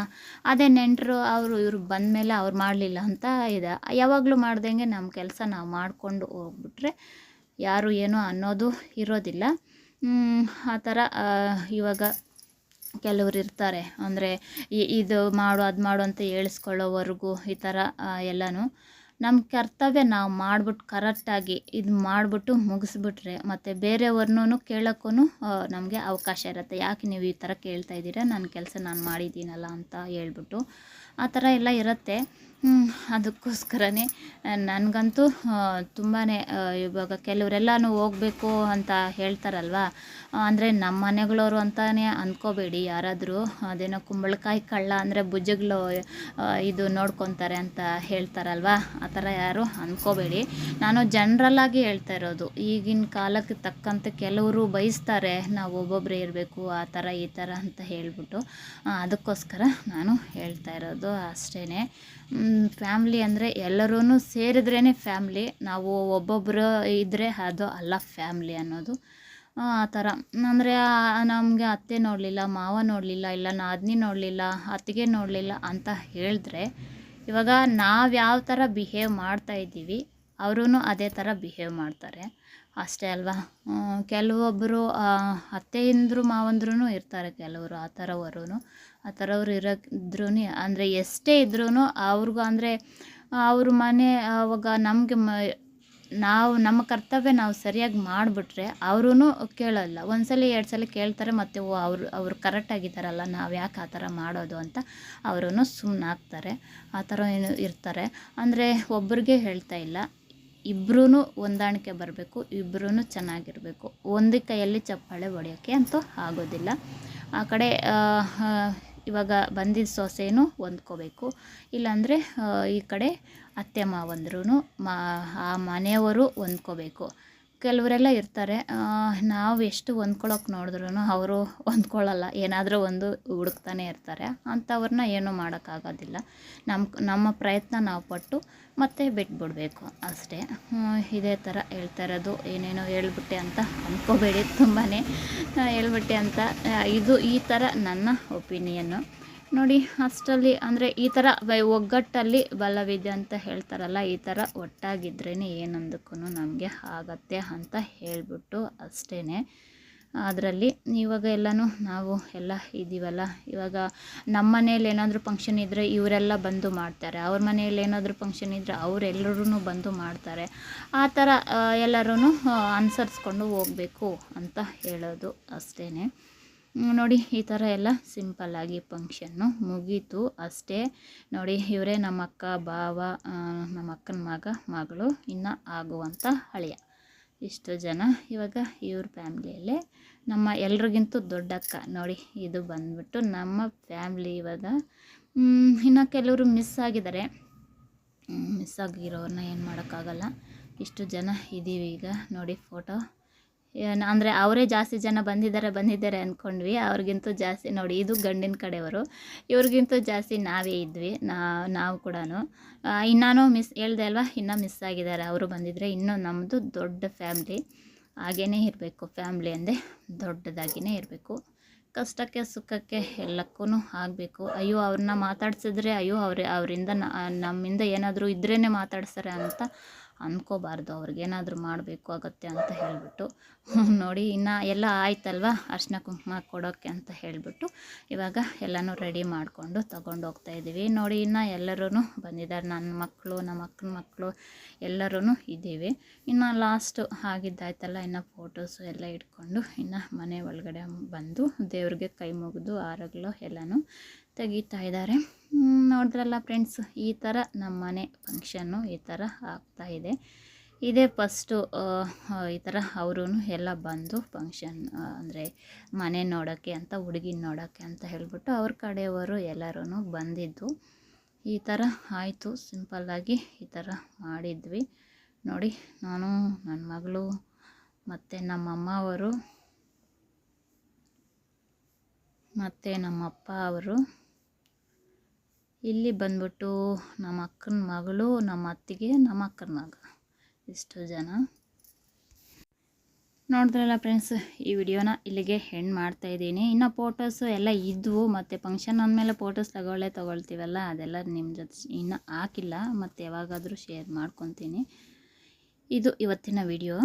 ಅದೇ ನೆಂಟರು ಅವರು ಇವ್ರು ಬಂದ ಮೇಲೆ ಅವ್ರು ಮಾಡಲಿಲ್ಲ ಅಂತ ಇದೆ. ಯಾವಾಗಲೂ ಮಾಡ್ದಂಗೆ ನಮ್ಮ ಕೆಲಸ ನಾವು ಮಾಡಿಕೊಂಡು ಹೋಗ್ಬಿಟ್ರೆ ಯಾರು ಏನೋ ಅನ್ನೋದು ಇರೋದಿಲ್ಲ. ಆ ಥರ ಇವಾಗ ಕೆಲವ್ರು ಇರ್ತಾರೆ. ಅಂದರೆ ಇದು ಮಾಡು, ಅದು ಮಾಡು ಅಂತ ಹೇಳಿಸ್ಕೊಳ್ಳೋವರೆಗೂ ಈ ಥರ ಎಲ್ಲನೂ. ನಮ್ಮ ಕರ್ತವ್ಯ ನಾವು ಮಾಡಿಬಿಟ್ಟು ಕರೆಕ್ಟಾಗಿ ಇದು ಮಾಡಿಬಿಟ್ಟು ಮುಗಿಸ್ಬಿಟ್ರೆ ಮತ್ತು ಬೇರೆಯವ್ರನ್ನೂ ಕೇಳೋಕ್ಕೂ ನಮಗೆ ಅವಕಾಶ ಇರುತ್ತೆ. ಯಾಕೆ ನೀವು ಈ ಥರ ಕೇಳ್ತಾ ಇದ್ದೀರಾ? ನನ್ನ ಕೆಲಸ ನಾನು ಮಾಡಿದ್ದೀನಲ್ಲ ಅಂತ ಹೇಳ್ಬಿಟ್ಟು ಆ ಥರ ಎಲ್ಲ ಇರುತ್ತೆ. ಅದಕ್ಕೋಸ್ಕರನೇ ನನಗಂತೂ ತುಂಬಾ ಇವಾಗ ಕೆಲವರೆಲ್ಲನೂ ಹೋಗಬೇಕು ಅಂತ ಹೇಳ್ತಾರಲ್ವ? ಅಂದರೆ ನಮ್ಮ ಮನೆಗಳವರು ಅಂತಲೇ ಅಂದ್ಕೋಬೇಡಿ ಯಾರಾದರೂ, ಅದೇನೋ ಕುಂಬಳಕಾಯಿ ಕಳ್ಳ ಅಂದರೆ ಭುಜಗಳು ಇದು ನೋಡ್ಕೊತಾರೆ ಅಂತ ಹೇಳ್ತಾರಲ್ವ? ಆ ಥರ ಯಾರು ಅಂದ್ಕೋಬೇಡಿ ನಾನು ಜನ್ರಲ್ಲಾಗಿ ಹೇಳ್ತಾ ಇರೋದು, ಈಗಿನ ಕಾಲಕ್ಕೆ ತಕ್ಕಂತೆ ಕೆಲವರು ಬಯಸ್ತಾರೆ ನಾವು ಒಬ್ಬೊಬ್ಬರೇ ಇರಬೇಕು, ಆ ಥರ ಈ ಥರ ಅಂತ ಹೇಳಿಬಿಟ್ಟು. ಅದಕ್ಕೋಸ್ಕರ ನಾನು ಹೇಳ್ತಾ ಇರೋದು ಅಷ್ಟೇ ಫ್ಯಾಮ್ಲಿ ಅಂದರೆ ಎಲ್ಲರೂ ಸೇರಿದ್ರೇ ಫ್ಯಾಮ್ಲಿ ನಾವು ಒಬ್ಬೊಬ್ಬರು ಇದ್ದರೆ ಅದು ಅಲ್ಲ ಫ್ಯಾಮ್ಲಿ ಅನ್ನೋದು. ಆ ಥರ. ಅಂದರೆ ನಮಗೆ ಅತ್ತೆ ನೋಡಲಿಲ್ಲ, ಮಾವ ನೋಡಲಿಲ್ಲ, ಇಲ್ಲ ನಾದಿನಿ ನೋಡಲಿಲ್ಲ, ಅತ್ತಿಗೆ ನೋಡಲಿಲ್ಲ ಅಂತ ಹೇಳಿದ್ರೆ, ಇವಾಗ ನಾವು ಯಾವ ಥರ ಬಿಹೇವ್ ಮಾಡ್ತಾ ಇದ್ದೀವಿ ಅವರೂ ಅದೇ ಥರ ಬಿಹೇವ್ ಮಾಡ್ತಾರೆ. ಅಷ್ಟೇ ಅಲ್ವಾ? ಕೆಲವೊಬ್ಬರು ಅತ್ತೆಯಿಂದರು ಮಾವಂದ್ರೂ ಇರ್ತಾರೆ ಕೆಲವರು ಆ ಥರವರು ಆ ಥರ ಅವ್ರು ಇರೋದ್ರೂ ಅಂದರೆ ಎಷ್ಟೇ ಇದ್ರೂ ಅವ್ರಿಗೂ ಅಂದರೆ ಅವ್ರ ಮನೆ ಅವಾಗ ನಮಗೆ ಮ, ನಾವು, ನಮ್ಮ ಕರ್ತವ್ಯ ನಾವು ಸರಿಯಾಗಿ ಮಾಡಿಬಿಟ್ರೆ ಅವರೂ ಕೇಳೋಲ್ಲ. ಒಂದು ಸಲ ಎರಡು ಸಲ ಕೇಳ್ತಾರೆ, ಮತ್ತು ಓ, ಅವರು, ಅವ್ರು ಕರೆಕ್ಟಾಗಿದ್ದಾರಲ್ಲ ನಾವು ಯಾಕೆ ಆ ಥರ ಮಾಡೋದು ಅಂತ ಅವರೂ ಸುಮ್ಮನಾಗ್ತಾರೆ ಆ ಥರ ಏನು ಇರ್ತಾರೆ. ಅಂದರೆ ಒಬ್ರಿಗೆ ಹೇಳ್ತಾ ಇಲ್ಲ. ಇಬ್ಬರೂ ಹೊಂದಾಣಿಕೆ ಬರಬೇಕು ಇಬ್ಬರೂ ಚೆನ್ನಾಗಿರಬೇಕು. ಒಂದು ಕೈಯಲ್ಲಿ ಚಪ್ಪಾಳೆ ಹೊಡೆಯೋಕ್ಕೆ ಅಂತೂ ಆಗೋದಿಲ್ಲ. ಆ ಕಡೆ ಇವಾಗ ಬಂದಿದ್ದ ಸೊಸೆನೂ ಹೊಂದ್ಕೋಬೇಕು. ಇಲ್ಲಾಂದರೆ ಈ ಕಡೆ ಅತ್ತೆ ಮಾವಂದ್ರೂ ಮಾ ಆ ಮನೆಯವರು ಹೊಂದ್ಕೋಬೇಕು. ಕೆಲವರೆಲ್ಲ ಇರ್ತಾರೆ. ನಾವು ಎಷ್ಟು ಹೊಂದ್ಕೊಳ್ಳೋಕೆ ನೋಡಿದ್ರೂ ಅವರು ಹೊಂದ್ಕೊಳ್ಳಲ್ಲ ಏನಾದರೂ ಒಂದು ಹುಡುಕ್ತಾನೆ ಇರ್ತಾರೆ. ಅಂಥವ್ರನ್ನ ಏನೂ ಮಾಡೋಕ್ಕಾಗೋದಿಲ್ಲ. ನಮ್ಮ ನಮ್ಮ ಪ್ರಯತ್ನ ನಾವು ಪಟ್ಟು ಮತ್ತೆ ಬಿಟ್ಬಿಡಬೇಕು ಅಷ್ಟೇ. ಇದೇ ಥರ ಹೇಳ್ತಾ ಇರೋದು. ಏನೇನೋ ಹೇಳ್ಬಿಟ್ಟೆ ಅಂತ ಅಂದ್ಕೋಬೇಡಿ ತುಂಬಾ ಹೇಳ್ಬಿಟ್ಟೆ ಅಂತ ಇದು ಈ ಥರ ನನ್ನ ಒಪಿನಿಯನ್ನು ನೋಡಿ ಅಷ್ಟರಲ್ಲಿ ಅಂದರೆ ಈ ಥರ ಒಗ್ಗಟ್ಟಲ್ಲಿ ಬಲವಿದೆ ಅಂತ ಹೇಳ್ತಾರಲ್ಲ, ಈ ಥರ ಒಟ್ಟಾಗಿದ್ರೇ ಏನೊಂದಕ್ಕೂ ನಮಗೆ ಆಗತ್ತೆ ಅಂತ ಹೇಳಿಬಿಟ್ಟು ಅಷ್ಟೇ ಅದರಲ್ಲಿ ಇವಾಗ ಎಲ್ಲನೂ ನಾವು ಎಲ್ಲ ಇದ್ದೀವಲ್ಲ ಇವಾಗ ನಮ್ಮ ಮನೇಲಿ ಏನಾದರೂ ಫಂಕ್ಷನ್ ಇದ್ದರೆ ಇವರೆಲ್ಲ ಬಂದು ಮಾಡ್ತಾರೆ, ಅವ್ರ ಮನೆಯಲ್ಲಿ ಏನಾದರೂ ಫಂಕ್ಷನ್ ಇದ್ದರೆ ಅವರೆಲ್ಲರೂ ಬಂದು ಮಾಡ್ತಾರೆ. ಆ ಥರ ಎಲ್ಲರೂ ಅನುಸರಿಸ್ಕೊಂಡು ಹೋಗಬೇಕು ಅಂತ ಹೇಳೋದು ಅಷ್ಟೇ ನೋಡಿ, ಈ ಥರ ಎಲ್ಲ ಸಿಂಪಲ್ಲಾಗಿ ಫಂಕ್ಷನ್ನು ಮುಗೀತು ಅಷ್ಟೇ. ನೋಡಿ, ಇವರೇ ನಮ್ಮ ಅಕ್ಕ ಭಾವ ನಮ್ಮ ಅಕ್ಕನ ಮಗ, ಮಗಳು ಇನ್ನು ಆಗುವಂಥ ಹಳೆಯ ಇಷ್ಟು ಜನ. ಇವಾಗ ಇವ್ರ ಫ್ಯಾಮ್ಲಿಯಲ್ಲೇ ನಮ್ಮ ಎಲ್ರಿಗಿಂತೂ ದೊಡ್ಡಕ್ಕ ನೋಡಿ, ಇದು ಬಂದ್ಬಿಟ್ಟು ನಮ್ಮ ಫ್ಯಾಮ್ಲಿ ಇವಾಗ ಇನ್ನು ಕೆಲವರು ಮಿಸ್ ಆಗಿದ್ದಾರೆ. ಮಿಸ್ ಆಗಿರೋರನ್ನ ಏನು ಮಾಡೋಕ್ಕಾಗಲ್ಲ. ಇಷ್ಟು ಜನ ಇದ್ದೀವಿ ಈಗ. ನೋಡಿ ಫೋಟೋ ಅಂದರೆ ಅವರೇ ಜಾಸ್ತಿ ಜನ ಬಂದಿದ್ದಾರೆ ಬಂದಿದ್ದಾರೆ ಅಂದ್ಕೊಂಡ್ವಿ ಅವ್ರಿಗಿಂತೂ ಜಾಸ್ತಿ, ನೋಡಿ ಇದು ಗಂಡಿನ ಕಡೆಯವರು. ಇವ್ರಿಗಿಂತೂ ಜಾಸ್ತಿ ನಾವೇ ಇದ್ವಿ ನಾವು ಕೂಡ ಇನ್ನೂ ಮಿಸ್, ಹೇಳ್ದೆ ಅಲ್ವಾ, ಇನ್ನೂ ಮಿಸ್ ಆಗಿದ್ದಾರೆ. ಅವರು ಬಂದಿದ್ದರೆ ಇನ್ನೂ ನಮ್ಮದು ದೊಡ್ಡ ಫ್ಯಾಮ್ಲಿ. ಹಾಗೇ ಇರಬೇಕು, ಫ್ಯಾಮ್ಲಿ ಅಂದರೆ ದೊಡ್ಡದಾಗಿಯೇ ಇರಬೇಕು. ಕಷ್ಟಕ್ಕೆ, ಸುಖಕ್ಕೆ ಎಲ್ಲಕ್ಕೂ ಆಗಬೇಕು. ಅಯ್ಯೋ, ಅವ್ರನ್ನ ಮಾತಾಡ್ಸಿದ್ರೆ ಅಯ್ಯೋ, ಅವ್ರ, ಅವರಿಂದ ನಮ್ಮಿಂದ ಏನಾದರೂ ಇದ್ರೇ ಮಾತಾಡ್ಸಾರೆ ಅಂತ ಅಂದ್ಕೋಬಾರ್ದು ಅವ್ರಿಗೇನಾದರೂ ಮಾಡಬೇಕು ಆಗತ್ತೆ ಅಂತ ಹೇಳಿಬಿಟ್ಟು. [LAUGHS] ನೋಡಿ, ಇನ್ನು ಎಲ್ಲ ಆಯ್ತಲ್ವಾ ಅರ್ಶಿನ ಕುಂಕುಮ ಕೊಡೋಕ್ಕೆ ಅಂತ ಹೇಳಿಬಿಟ್ಟು. ಇವಾಗ ಎಲ್ಲನೂ ರೆಡಿ ಮಾಡಿಕೊಂಡು ತಗೊಂಡು ಹೋಗ್ತಾ ಇದ್ದೀವಿ ನೋಡಿ, ಇನ್ನು ಎಲ್ಲರೂ ಬಂದಿದ್ದಾರೆ. ನನ್ನ ಮಕ್ಕಳು ನಮ್ಮ ಅಕ್ಕನ ಮಕ್ಕಳು ಎಲ್ಲರೂ ಇದ್ದೀವಿ. ಇನ್ನು ಲಾಸ್ಟು ಆಗಿದ್ದಾಯ್ತಲ್ಲ, ಇನ್ನು ಫೋಟೋಸು ಎಲ್ಲ ಇಟ್ಕೊಂಡು ಇನ್ನು ಮನೆ ಒಳಗಡೆ ಬಂದು ದೇವ್ರಿಗೆ ಕೈ ಮುಗಿದು, ಆರಗ್ಲು ಎಲ್ಲನೂ ತೆಗಿತಾ ಇದ್ದಾರೆ. ನೋಡಿದ್ರಲ್ಲ ಫ್ರೆಂಡ್ಸ್ ಈ ಥರ ನಮ್ಮ ಮನೆ ಫಂಕ್ಷನ್ನು ಈ ಥರ ಆಗ್ತಾ ಇದೆ. ಫಸ್ಟು ಈ ಥರ ಅವರು ಎಲ್ಲ ಬಂದು ಫಂಕ್ಷನ್ ಅಂದರೆ ಮನೆ ನೋಡೋಕ್ಕೆ ಅಂತ, ಹುಡುಗಿನ ನೋಡೋಕ್ಕೆ ಅಂತ ಹೇಳ್ಬಿಟ್ಟು ಅವ್ರ ಕಡೆಯವರು ಎಲ್ಲರೂ ಬಂದಿದ್ದು. ಈ ಥರ ಆಯಿತು ಸಿಂಪಲ್ಲಾಗಿ ಈ ಥರ ಮಾಡಿದ್ವಿ. ನೋಡಿ, ನಾನು ನನ್ನ ಮಗಳು ಮತ್ತು ನಮ್ಮ ಅಮ್ಮ ಅವರು, ಮತ್ತು ನಮ್ಮ ಅಪ್ಪ ಅವರು ಇಲ್ಲಿ ಬಂದ್ಬಿಟ್ಟು ನಮ್ಮ ಅಕ್ಕನ ಮಗಳು, ನಮ್ಮ ಅತ್ತಿಗೆ, ನಮ್ಮ ಅಕ್ಕನ ಮಗ. ಇಷ್ಟು ಜನ. ನೋಡಿದ್ರಲ್ಲ ಫ್ರೆಂಡ್ಸ್ ಈ ವಿಡಿಯೋನ ಇಲ್ಲಿಗೆ ಹೆಣ್ಣು ಮಾಡ್ತಾ ಇದ್ದೀನಿ. ಇನ್ನು ಫೋಟೋಸು ಎಲ್ಲ ಇದ್ವು, ಮತ್ತು ಫಂಕ್ಷನ್ ಅಂದಮೇಲೆ ಫೋಟೋಸ್ ತಗೊಳ್ಳೇ ತೊಗೊಳ್ತೀವಲ್ಲ, ಅದೆಲ್ಲ ನಿಮ್ಮ ಜೊತೆ ಇನ್ನೂ ಹಾಕಿಲ್ಲ, ಮತ್ತು ಯಾವಾಗಾದರೂ ಶೇರ್ ಮಾಡ್ಕೊತೀನಿ. ಇದು ಇವತ್ತಿನ ವಿಡಿಯೋ